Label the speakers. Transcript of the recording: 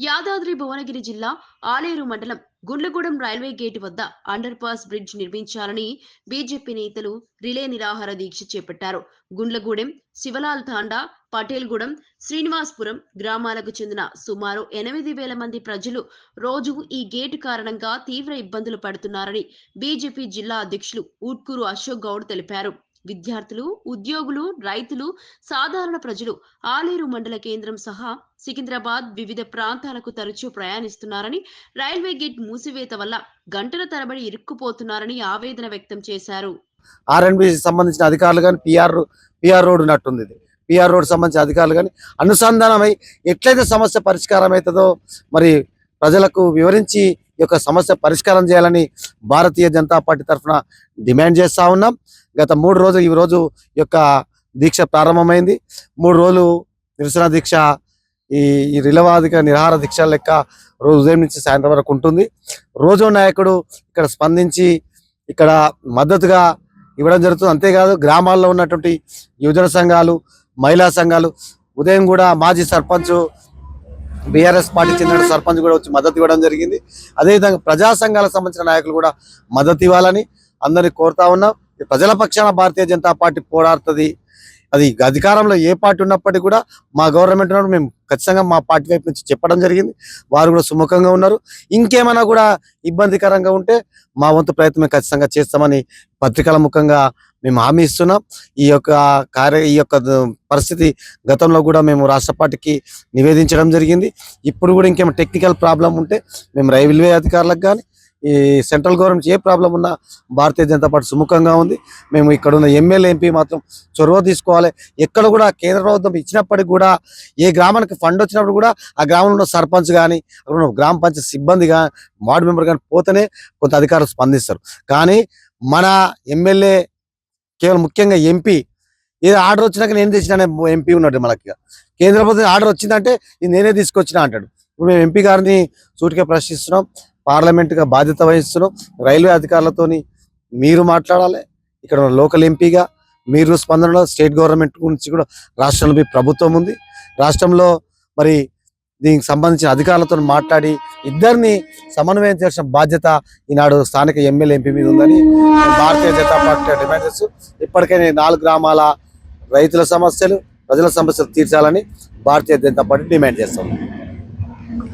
Speaker 1: యాదాద్రి భువనగిరి జిల్లా ఆలేరు మండలం Gundlagudem railway gate వద్ద అండర్ పాస్ బ్రిడ్జ్ నిర్మించాలని బీజేపీ నేతలు రిలే నిరాహార దీక్ష చేపట్టారు. గుండ్లగూడెం శివలాల్ తాండా పటేల్గూడెం శ్రీనివాస్పురం గ్రామాలకు చెందిన సుమారు ఎనిమిది వేల మంది ప్రజలు రోజు ఈ గేటు కారణంగా తీవ్ర ఇబ్బందులు పడుతున్నారని బీజేపీ జిల్లా అధ్యక్షులు ఊట్కూరు అశోక్ గౌడ్ తెలిపారు. విద్యార్థులు ఉద్యోగులు రైతులు సాధారణ ప్రజలు ఆలేరు మండల కేంద్రం సహా సికింద్రాబాద్ వివిధ ప్రాంతాలకు తరచూ ప్రయాణిస్తున్నారని రైల్వే గేట్ మూసివేత వల్ల గంటల తరబడి ఇరుక్కుపోతున్నారని ఆవేదన వ్యక్తం చేశారు.
Speaker 2: ఆర్ఎన్బి సంబంధించిన అధికారులు కానీ పిఆర్ పిఆర్ రోడ్ ఉన్నట్టుంది ఇది. పిఆర్ రోడ్ సంబంధించిన అధికారులు కానీ అనుసంధానమై ఎట్లయితే సమస్య పరిష్కారం అవుతుందో మరి ప్రజలకు వివరించి ఈ యొక్క సమస్య పరిష్కారం చేయాలని భారతీయ జనతా పార్టీ తరఫున డిమాండ్ చేస్తా ఉన్నాం. గత మూడు రోజులు ఈ రోజు యొక్క దీక్ష ప్రారంభమైంది. మూడు రోజులు నిరసన దీక్ష ఈ ఈ రిలవాదిక నిరాహార దీక్ష లెక్క రోజు ఉదయం నుంచి సాయంత్రం వరకు ఉంటుంది. రోజు నాయకుడు ఇక్కడ స్పందించి ఇక్కడ మద్దతుగా ఇవ్వడం జరుగుతుంది. అంతేకాదు గ్రామాల్లో ఉన్నటువంటి యువజన సంఘాలు మహిళా సంఘాలు ఉదయం కూడా మాజీ సర్పంచ్ బీఆర్ఎస్ పార్టీ చెందిన సర్పంచ్ కూడా వచ్చి మద్దతు ఇవ్వడం జరిగింది. అదేవిధంగా ప్రజా సంఘాలకు సంబంధించిన నాయకులు కూడా మద్దతు ఇవ్వాలని అందరినీ కోరుతా ఉన్నాం. ప్రజల పక్షాన భారతీయ జనతా పార్టీ పోరాడుతుంది. అది అధికారంలో ఏ పార్టీ ఉన్నప్పటికీ కూడా మా గవర్నమెంట్ ఉన్నప్పుడు మేము ఖచ్చితంగా మా పార్టీ వైపు నుంచి చెప్పడం జరిగింది. వారు కూడా సుముఖంగా ఉన్నారు. ఇంకేమైనా కూడా ఇబ్బందికరంగా ఉంటే మా వంతు ప్రయత్నం ఖచ్చితంగా చేస్తామని పత్రికల ముఖంగా మేము హామీ ఇస్తున్నాం. ఈ యొక్క కార్య ఈ యొక్క పరిస్థితి గతంలో కూడా మేము రాష్ట్ర పార్టీకి నివేదించడం జరిగింది. ఇప్పుడు కూడా ఇంకేమైనా టెక్నికల్ ప్రాబ్లం ఉంటే మేము రైల్వే అధికారులకు కానీ ఈ సెంట్రల్ గవర్నమెంట్ ఏ ప్రాబ్లం ఉన్నా భారతీయ జనతా పార్టీ సుముఖంగా ఉంది. మేము ఇక్కడ ఉన్న ఎమ్మెల్యే ఎంపీ మాత్రం చొరవ తీసుకోవాలి. ఎక్కడ కూడా కేంద్ర ప్రభుత్వం ఇచ్చినప్పటికి కూడా ఏ గ్రామానికి ఫండ్ వచ్చినప్పుడు కూడా ఆ గ్రామంలో ఉన్న సర్పంచ్ కానీ అక్కడ ఉన్న గ్రామ పంచాయతీ సిబ్బంది కానీ వార్డు మెంబర్ కానీ పోతేనే కొంత అధికారులు స్పందిస్తారు. కానీ మన ఎమ్మెల్యే కేవలం ముఖ్యంగా ఎంపీ ఏదో ఆర్డర్ వచ్చినాక నేను తెచ్చిన ఎంపీ ఉన్నాడు మనకి కేంద్ర ప్రభుత్వం ఆర్డర్ వచ్చిందంటే ఇది నేనే తీసుకొచ్చినా అంటాడు. ఇప్పుడు మేము ఎంపీ గారిని సూటిగా ప్రశ్నిస్తున్నాం. పార్లమెంటుగా బాధ్యత వహిస్తున్నాం. రైల్వే అధికారులతోని మీరు మాట్లాడాలి. ఇక్కడ లోకల్ ఎంపీగా మీరు స్పందనలో స్టేట్ గవర్నమెంట్ గురించి కూడా రాష్ట్రంలో మీ ప్రభుత్వం ఉంది. రాష్ట్రంలో మరి దీనికి సంబంధించిన అధికారులతో మాట్లాడి ఇద్దరిని సమన్వయం చేసిన బాధ్యత ఈనాడు స్థానిక ఎమ్మెల్యే ఎంపీ మీద ఉందని భారతీయ జనతా పార్టీ డిమాండ్ చేస్తూ ఇప్పటికైనా నాలుగు గ్రామాల రైతుల సమస్యలు ప్రజల సమస్యలు తీర్చాలని భారతీయ జనతా పార్టీ డిమాండ్ చేస్తాం